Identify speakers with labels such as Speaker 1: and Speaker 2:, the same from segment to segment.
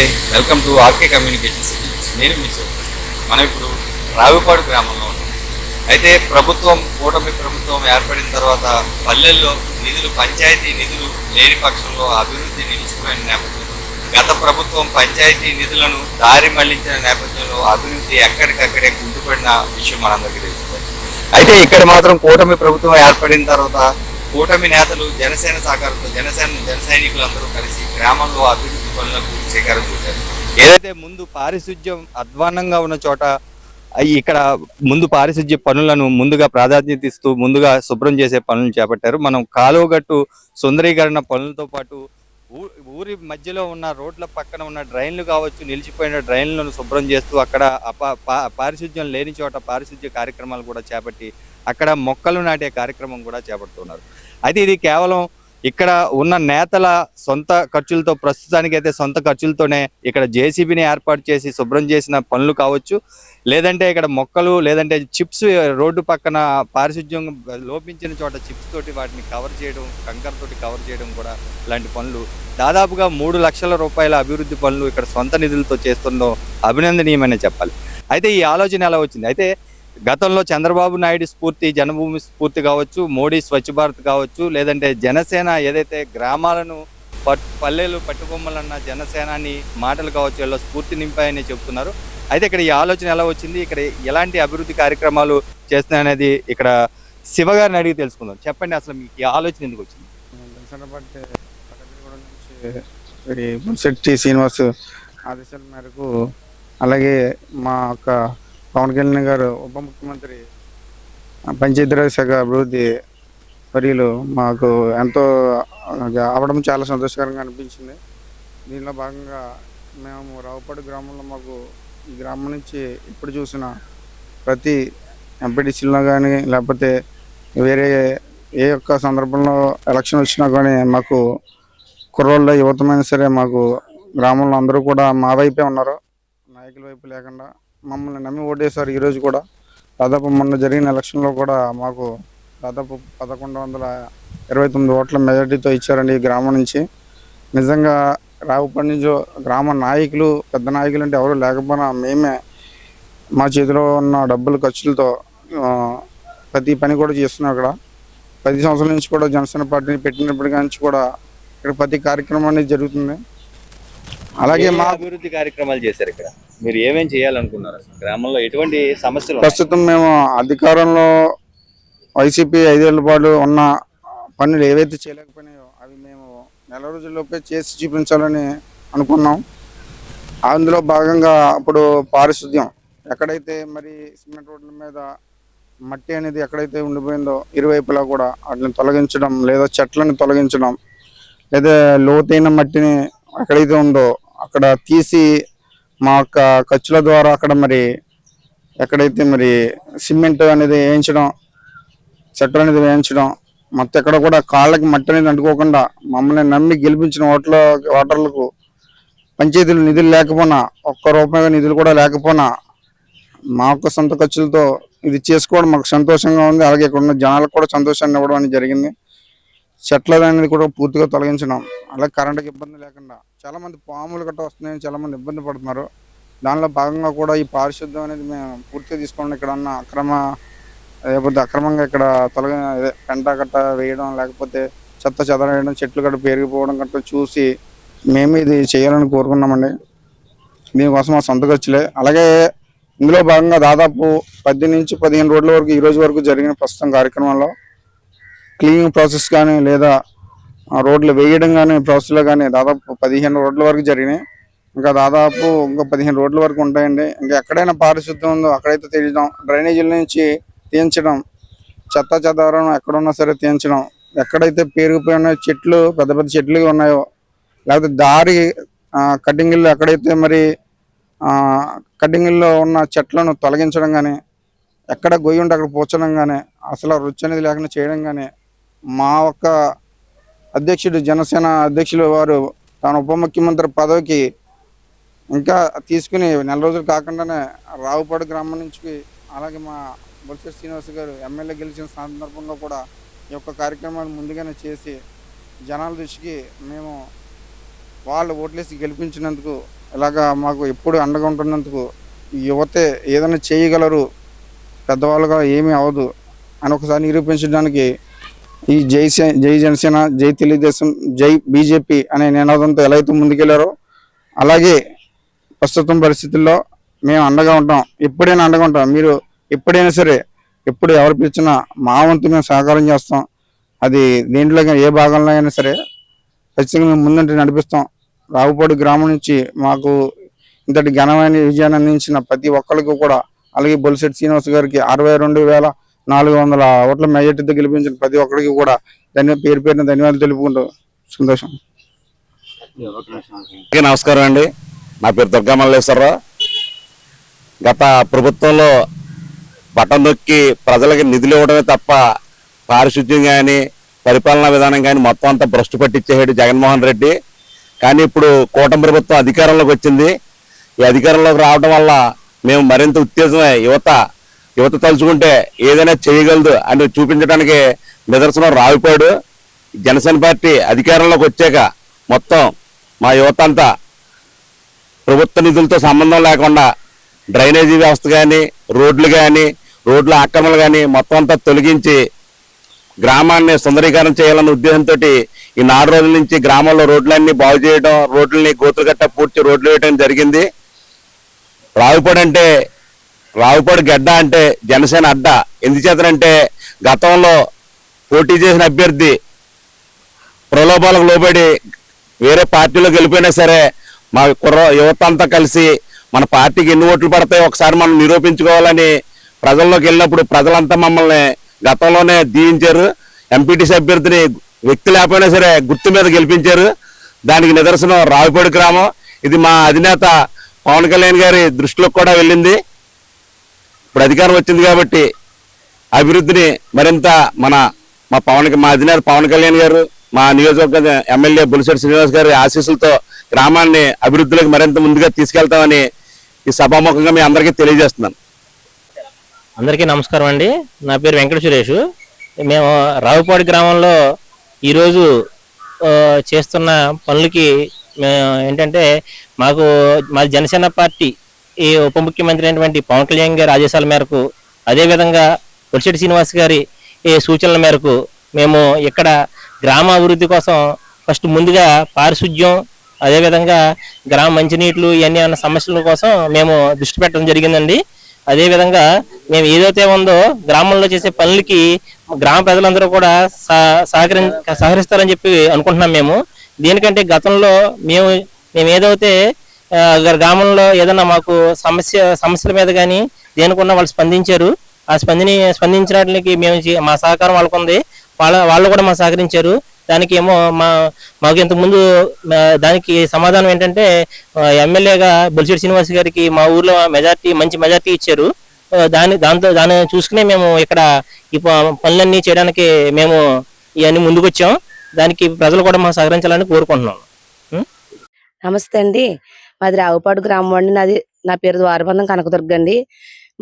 Speaker 1: నమస్తే welcome to RK communications నేను మీ మనం ఇప్పుడు రావిపాడు గ్రామంలో ఉన్నాం. అయితే ప్రభుత్వం కూటమి ప్రభుత్వం ఏర్పడిన తర్వాత పల్లెల్లో నిధులు పంచాయతీ నిధులు లేని పక్షంలో అభివృద్ధి నిలిచిపోయిన నేపథ్యంలో గత ప్రభుత్వం పంచాయతీ నిధులను దారి మళ్ళించిన నేపథ్యంలో అభివృద్ధి ఎక్కడికక్కడే కుంటుపడిన విషయం మనందరికీ తెలుస్తుంది అయితే ఇక్కడ మాత్రం కూటమి ప్రభుత్వం ఏర్పడిన తర్వాత కూటమి నేతలు జనసేన సహకారంతో జనసేన జన సైనికులందరూ కలిసి గ్రామంలో అభివృద్ధి పనులకు శ్రీకారం చుట్టారు. ఏదైతే ముందు పారిశుధ్యం అధ్వాన్నంగా ఉన్న చోట ఇక్కడ ముందు పారిశుధ్య పనులను ముందుగా ప్రాధాన్యత ఇస్తూ ముందుగా శుభ్రం చేసే పనులు చేపట్టారు. మనం కాలువగట్టు సుందరీకరణ పనులతో పాటు ఊరి మధ్యలో ఉన్న రోడ్ల పక్కన ఉన్న డ్రైన్లు కావచ్చు నిలిచిపోయిన డ్రైన్లను శుభ్రం చేస్తూ అక్కడ పారిశుధ్యం లేని చోట పారిశుధ్య కార్యక్రమాలు కూడా చేపట్టి అక్కడ మొక్కలు నాటే కార్యక్రమం కూడా చేపడుతున్నారు. అయితే ఇది కేవలం ఇక్కడ ఉన్న నేతల సొంత ఖర్చులతో ప్రస్తుతానికైతే సొంత ఖర్చులతోనే ఇక్కడ జేసీబీని ఏర్పాటు చేసి శుభ్రం చేసిన పనులు కావచ్చు. లేదంటే ఇక్కడ మొక్కలు లేదంటే చిప్స్ రోడ్డు పక్కన పారిశుధ్యం లోపించిన చోట చిప్స్ తోటి వాటిని కవర్ చేయడం కంకర్ తోటి కవర్ చేయడం కూడా ఇలాంటి పనులు. దాదాపుగా మూడు లక్షల రూపాయల అభివృద్ధి పనులు ఇక్కడ సొంత నిధులతో చేస్తుండడం అభినందనీయమని చెప్పాలి. అయితే ఈ ఆలోచన ఎలా వచ్చింది? అయితే గతంలో చంద్రబాబు నాయుడు స్ఫూర్తి జనభూమి స్ఫూర్తి కావచ్చు మోడీ స్వచ్ఛ భారత్ కావచ్చు లేదంటే జనసేన ఏదైతే గ్రామాలను పట్ పల్లెలు పట్టుబొమ్మలన్న జనసేనాని మాటలు కావచ్చు ఎలా స్ఫూర్తి నింపాయని చెప్తున్నారు. అయితే ఇక్కడ ఈ ఆలోచన ఎలా వచ్చింది? ఇక్కడ ఎలాంటి అభివృద్ధి కార్యక్రమాలు చేస్తున్నాయనేది ఇక్కడ శివ గారిని అడిగి తెలుసుకుందాం. చెప్పండి అసలు మీకు ఈ ఆలోచన ఎందుకు వచ్చింది?
Speaker 2: శ్రీనివాస్ ఆదేశాల మేరకు అలాగే మా యొక్క పవన్ కళ్యాణ్ గారు ఉప ముఖ్యమంత్రి పంచాయతీరాజ్ శాఖ అభివృద్ధి వర్యులు మాకు ఎంతో అవడం చాలా సంతోషకరంగా అనిపించింది. దీనిలో భాగంగా మేము రావుపాడు గ్రామంలో మాకు ఈ గ్రామం నుంచి ఇప్పుడు చూసిన ప్రతి ఎంపీటీసీలో కానీ లేకపోతే వేరే ఏ ఒక్క సందర్భంలో ఎలక్షన్ వచ్చినా కానీ మాకు కుర్రోళ్ళ యువతమైనా సరే మాకు గ్రామంలో అందరూ కూడా మా వైపే ఉన్నారు. నాయకుల వైపు లేకుండా మమ్మల్ని నమ్మి ఓటేశారు ఈరోజు కూడా. దాదాపు మొన్న జరిగిన ఎలక్షన్లో కూడా మాకు దాదాపు పదకొండు వందల ఇరవై తొమ్మిది ఓట్ల మెజార్టీతో ఇచ్చారండి ఈ గ్రామం నుంచి. నిజంగా రావుపడి నుంచి గ్రామ నాయకులు పెద్ద నాయకులు అంటే ఎవరు లేకపోయినా మేమే మా చేతిలో ఉన్న డబ్బులు ఖర్చులతో ప్రతి పని కూడా చేస్తున్నాం అక్కడ. పది సంవత్సరాల నుంచి కూడా జనసేన పార్టీని పెట్టినప్పటి నుంచి కూడా ఇక్కడ ప్రతి కార్యక్రమం అనేది జరుగుతుంది. అలాగే మా
Speaker 1: అభివృద్ధి కార్యక్రమాలు చేశారు ఇక్కడ? మీరు ఏమేం చేయాలనుకున్నారు? గ్రామంలో ఎటువంటి సమస్యలు?
Speaker 2: ప్రస్తుతం మేము అధికారంలో వైసీపీ ఐదేళ్ళ పాటు ఉన్న పనులు ఏవైతే చేయలేకపోయినాయో అవి మేము నెల రోజుల్లోపే చేసి చూపించాలని అనుకున్నాం. అందులో భాగంగా అప్పుడు పారిశుద్ధ్యం ఎక్కడైతే మరి సిమెంట్ రోడ్ల మీద మట్టి అనేది ఎక్కడైతే ఉండిపోయిందో ఇరువైపులా కూడా వాటిని తొలగించడం లేదా చెట్లను తొలగించడం లేదా లోతైన మట్టిని ఎక్కడైతే ఉందో అక్కడ తీసి మా యొక్క ఖర్చుల ద్వారా అక్కడ మరి ఎక్కడైతే మరి సిమెంట్ అనేది వేయించడం చెట్లు అనేది వేయించడం మొత్తం ఎక్కడ కూడా కాళ్ళకి మట్టి అనేది అంటుకోకుండా మమ్మల్ని నమ్మి గెలిపించిన ఓట్ల ఓటర్లకు పంచాయతీలు నిధులు లేకపోయినా ఒక్క రూపాయి నిధులు కూడా లేకపోయినా మా యొక్క సొంత ఖర్చులతో ఇది చేసుకోవడం మాకు సంతోషంగా ఉంది. అలాగే ఇక్కడ ఉన్న జనాలకు కూడా సంతోషాన్ని ఇవ్వడం అనేది జరిగింది. చెట్ల అనేది కూడా పూర్తిగా తొలగించడం. అలాగే కరెంటుకి ఇబ్బంది లేకుండా. చాలా మంది పాములు గట్రా వస్తున్నాయని చాలా మంది ఇబ్బంది పడుతున్నారు. దానిలో భాగంగా కూడా ఈ పారిశుద్ధ్యం అనేది మేము పూర్తిగా తీసుకోండి ఇక్కడ ఉన్న అక్రమ లేకపోతే అక్రమంగా ఇక్కడ తొలగ పెంట గట్ట వేయడం లేకపోతే చెత్త చెదర వేయడం చెట్లు గట్ట పెరిగిపోవడం గట్ట చూసి మేము ఇది చేయాలని కోరుకున్నామండి. దీనికోసం మా సొంత ఖర్చులే. అలాగే ఇందులో భాగంగా దాదాపు పది నుంచి పదిహేను రోజుల వరకు ఈ రోజు వరకు జరిగిన ప్రస్తుతం కార్యక్రమంలో క్లీనింగ్ ప్రాసెస్ కానీ లేదా రోడ్లు వేయడం కానీ ప్రాసెస్లో కానీ దాదాపు పదిహేను రోడ్ల వరకు జరిగినాయి. ఇంకా దాదాపు ఇంకా పదిహేను రోడ్ల వరకు ఉంటాయండి. ఇంకా ఎక్కడైనా పారిశుద్ధ్యం ఉందో అక్కడైతే తీయడం డ్రైనేజీల నుంచి తీయించడం చెత్త చెదారం ఎక్కడున్నా సరే తీయించడం ఎక్కడైతే పేరుకుపోయిన చెట్లు పెద్ద పెద్ద చెట్లు ఉన్నాయో లేకపోతే దారి కటింగిల్లో ఎక్కడైతే మరి కటింగిల్లో ఉన్న చెట్లను తొలగించడం కానీ ఎక్కడ గొయ్యి ఉంటే అక్కడ పూడ్చడం కానీ అసలు రుచి అనేది లేకుండా చేయడం కానీ మా ఒక్క అధ్యక్షుడు జనసేన అధ్యక్షులు వారు తాను ఉప ముఖ్యమంత్రి పదవికి ఇంకా తీసుకుని నెల రోజులు కాకుండానే రావుపాడు గ్రామం నుంచి అలాగే మా బొత్స శ్రీనివాస్ గారు ఎమ్మెల్యే గెలిచిన సందర్భంలో కూడా ఈ యొక్క కార్యక్రమాలు ముందుగానే చేసి జనాల దృష్టికి మేము వాళ్ళు ఓట్లేసి గెలిపించినందుకు ఇలాగా మాకు ఎప్పుడు అండగా ఉంటున్నందుకు యువతే ఏదైనా చేయగలరు పెద్దవాళ్ళుగా ఏమీ అవ్వదు అని ఒకసారి నిరూపించడానికి ఈ జై జై జనసేన జై తెలుగుదేశం జై బీజేపీ అనే నినాదంతో ఎలా అయితే ముందుకెళ్ళారో అలాగే ప్రస్తుతం పరిస్థితుల్లో మేము అండగా ఉంటాం. ఎప్పుడైనా అండగా ఉంటాం. మీరు ఎప్పుడైనా సరే ఎప్పుడు ఎవరు పిలిచినా మా వంతు మేము సహకారం చేస్తాం. అది దేంట్లో ఏ భాగంలో అయినా సరే ఖచ్చితంగా మేము ముందంటే నడిపిస్తాం. రావుపాడు గ్రామం నుంచి మాకు ఇంతటి ఘనమైన విజయాన్ని అందించిన ప్రతి ఒక్కరికి కూడా అలాగే బొలిశెట్టి శ్రీనివాస్ గారికి అరవై రెండు వేల నాలుగు వందల ఓట్ల మెజార్టీతో గెలిపించిన ప్రతి ఒక్కరికి కూడా ధన్య పేరు పేరున ధన్యవాదాలు తెలుపుకుంటూ సంతోషం.
Speaker 3: నమస్కారం అండి. నా పేరు దుర్గా మల్లేశ్వరరావు. గత ప్రభుత్వంలో బటన్ నొక్కి ప్రజలకి నిధులు ఇవ్వడమే తప్ప పారిశుద్ధ్యం కానీ పరిపాలనా విధానం కానీ మొత్తం అంతా భ్రష్టు పట్టించేసాడు జగన్మోహన్ రెడ్డి. కానీ ఇప్పుడు కూటమి ప్రభుత్వం అధికారంలోకి వచ్చింది. ఈ అధికారంలోకి రావడం వల్ల మేము మరింత ఉత్తేజమే యువత యువత తలుచుకుంటే ఏదైనా చేయగలదు అని చూపించడానికి నిదర్శనం రావిపోయాడు. జనసేన పార్టీ అధికారంలోకి వచ్చాక మొత్తం మా యువత అంతా ప్రభుత్వ నిధులతో సంబంధం లేకుండా డ్రైనేజీ వ్యవస్థ కానీ రోడ్లు కానీ రోడ్ల ఆక్రమణలు కానీ మొత్తం అంతా తొలగించి గ్రామాన్ని సుందరీకరణ చేయాలన్న ఉద్దేశంతో ఈ నాలుగు రోజుల నుంచి గ్రామంలో రోడ్లన్నీ బాగు చేయడం రోడ్లని గోతులుగట్ట పూడ్చి రోడ్లు వేయడం జరిగింది. రావుపాడు అంటే రావుపాడు గడ్డ అంటే జనసేన అడ్డ. ఎందుచేతనంటే గతంలో పోటీ చేసిన అభ్యర్థి ప్రలోభాలకు లోబడి వేరే పార్టీలో గెలిపోయినా సరే మా కుర్ర యువత అంతా కలిసి మన పార్టీకి ఎన్ని ఓట్లు పడతాయో ఒకసారి మనం నిరూపించుకోవాలని ప్రజల్లోకి వెళ్ళినప్పుడు ప్రజలంతా మమ్మల్ని గతంలోనే దీవించారు. ఎంపీటీసీ అభ్యర్థిని వ్యక్తి లేకపోయినా సరే గుర్తు మీద గెలిపించారు. దానికి నిదర్శనం రావిపాడు గ్రామం. ఇది మా అధినేత పవన్ కళ్యాణ్ గారి దృష్టిలోకి కూడా వెళ్ళింది. ఇప్పుడు అధికారం వచ్చింది కాబట్టి అభివృద్ధిని మరింత మన మా పవన్ మా అధినేత పవన్ కళ్యాణ్ గారు మా నియోజకవర్గ ఎమ్మెల్యే బులిశెట్టి శ్రీనివాస్ గారి ఆశీస్సులతో గ్రామాన్ని అభివృద్ధిలోకి మరింత ముందుగా తీసుకెళ్తామని ఈ సభాముఖంగా మీ అందరికీ తెలియజేస్తున్నాను.
Speaker 4: అందరికీ నమస్కారం అండి. నా పేరు వెంకట సురేష్. మేము రావుపాడు గ్రామంలో ఈరోజు చేస్తున్న పనులకి మేము ఏంటంటే మాకు మా జనసేన పార్టీ ఈ ఉప ముఖ్యమంత్రి అయినటువంటి పవన్ కళ్యాణ్ గారి ఆదేశాల మేరకు అదేవిధంగా పొలిశెట్టి శ్రీనివాస్ గారి ఈ సూచనల మేరకు మేము ఇక్కడ గ్రామ అభివృద్ధి కోసం ఫస్ట్ ముందుగా పారిశుద్ధ్యం అదేవిధంగా గ్రామ మంచినీళ్ళు ఇవన్నీ అన్న సమస్యల కోసం మేము దృష్టి పెట్టడం జరిగిందండి. అదేవిధంగా మేము ఏదైతే ఉందో గ్రామంలో చేసే పనులకి గ్రామ ప్రజలందరూ కూడా సహకరి సహకరిస్తారని చెప్పి అనుకుంటున్నాం మేము. దేనికంటే గతంలో మేము మేము ఏదైతే గ్రామంలో ఏదైనా మాకు సమస్య సమస్యల మీద కానీ దేనికున్నా వాళ్ళు స్పందించారు. ఆ స్పందిని స్పందించడానికి మేము మా సహకారం వాళ్ళకు ఉంది వాళ్ళ వాళ్ళు కూడా మా సహకరించారు. దానికి ఏమో మా మాకు ఇంతకుముందు దానికి సమాధానం ఏంటంటే ఎమ్మెల్యేగా బొలిశెట్టి శ్రీనివాస్ గారికి మా ఊర్లో మెజార్టీ మంచి మెజార్టీ ఇచ్చారు. దాని దాంతో దాన్ని చూసుకునే మేము ఇక్కడ ఈ పనులన్నీ చేయడానికి మేము ఇవన్నీ ముందుకొచ్చాం. దానికి ప్రజలు కూడా మా సహకరించాలని కోరుకుంటున్నాం.
Speaker 5: నమస్తే అండి. మాది రావుపాడు గ్రామం అండి. నాది నా పేరు ద్వారబంధం కనకదుర్గ అండి.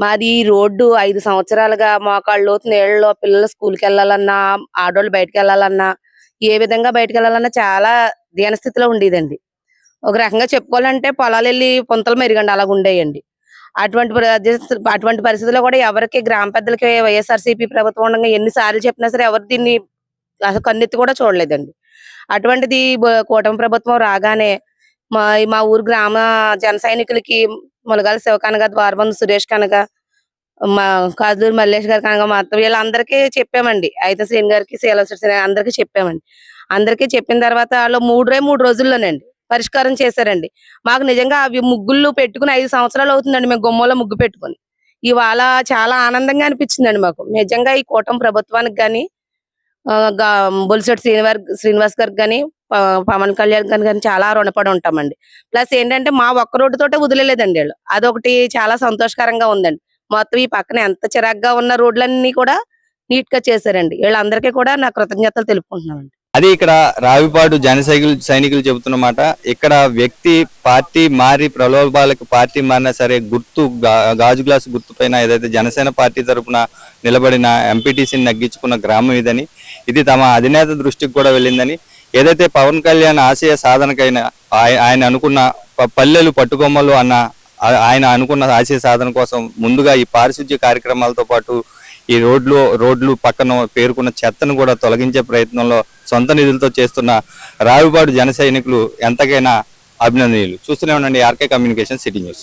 Speaker 5: మాది రోడ్డు ఐదు సంవత్సరాలుగా మోకాళ్ళు నీళ్ళలో పిల్లలు స్కూల్కి వెళ్ళాలన్నా ఆడవాళ్ళు బయటకు వెళ్ళాలన్నా ఏ విధంగా బయటకు వెళ్ళాలన్నా చాలా దీనస్థితిలో ఉండేదండి. ఒక రకంగా చెప్పుకోవాలంటే పొలాలు వెళ్ళి పొంతలు మెరుగండి అలాగ ఉండేయండి. అటువంటి అటువంటి పరిస్థితుల్లో కూడా ఎవరికి గ్రామ పెద్దలకి వైఎస్ఆర్సీపీ ప్రభుత్వం ఉండగా ఎన్నిసార్లు చెప్పినా సరే ఎవరు దీన్ని అసలు కన్నెత్తి కూడా చూడలేదండి. అటువంటిది కూటమి ప్రభుత్వం రాగానే మా మా ఊరు గ్రామ జన సైనికులకి ములగాల శివ కనక ద్వారబంధు సురేష్ కనగ మా కాజూరు మల్లేష్ గారు కనుక మొత్తం వీళ్ళందరికీ చెప్పామండి. అయితే శ్రీని గారికి శీలశ్రీ అందరికీ చెప్పామండి. అందరికీ చెప్పిన తర్వాత వాళ్ళు మూడే మూడు రోజుల్లోనండి పరిష్కారం చేశారండి. మాకు నిజంగా అవి ముగ్గులు పెట్టుకుని ఐదు సంవత్సరాలు అవుతుందండి మేము గుమ్మలో ముగ్గు పెట్టుకుని. ఇవాళ చాలా ఆనందంగా అనిపించిందండి మాకు. నిజంగా ఈ కూటమి ప్రభుత్వానికి కానీ బొలిసెట్ శ్రీనివాస్ శ్రీనివాస్ గారికి కానీ పవన్ కళ్యాణ్ గారికి కానీ చాలా రుణపడి ఉంటామండి. ప్లస్ ఏంటంటే మా ఒక్క రోడ్డు తోటే వదిలేలేదండి వీళ్ళు. అదొకటి చాలా సంతోషకరంగా ఉందండి. మొత్తం ఈ పక్కన ఎంత చిరాగ్గా ఉన్న రోడ్లన్నీ కూడా నీట్గా చేశారండి. వీళ్ళందరికీ కూడా నా కృతజ్ఞతలు తెలుపుకుంటున్నామండి.
Speaker 1: అది ఇక్కడ రావిపాడు జనసైకులు సైనికులు చెబుతున్నమాట ఇక్కడ వ్యక్తి పార్టీ మారి ప్రలోభాలకు పార్టీ మారినా సరే గుర్తు గాజు గ్లాసు గుర్తు పైన ఏదైతే జనసేన పార్టీ తరఫున నిలబడిన ఎంపీటీసీని నగ్గించుకున్న గ్రామం ఇదని ఇది తమ అధినేత దృష్టికి కూడా వెళ్ళిందని ఏదైతే పవన్ కళ్యాణ్ ఆశయ సాధనకైన ఆయన అనుకున్న పల్లెలు పట్టుకొమ్మలు అన్న ఆయన అనుకున్న ఆశయ సాధన కోసం ముందుగా ఈ పారిశుద్ధ్య కార్యక్రమాలతో పాటు ఈ రోడ్లు రోడ్లు పక్కన పేర్కొన్న చెత్తను కూడా తొలగించే ప్రయత్నంలో సొంత నిధులతో చేస్తున్న రావిపాడు జన ఎంతకైనా అభినందనీయులు. చూస్తూనే ఉండండి ఆర్కే కమ్యూనికేషన్ సిటీ న్యూస్.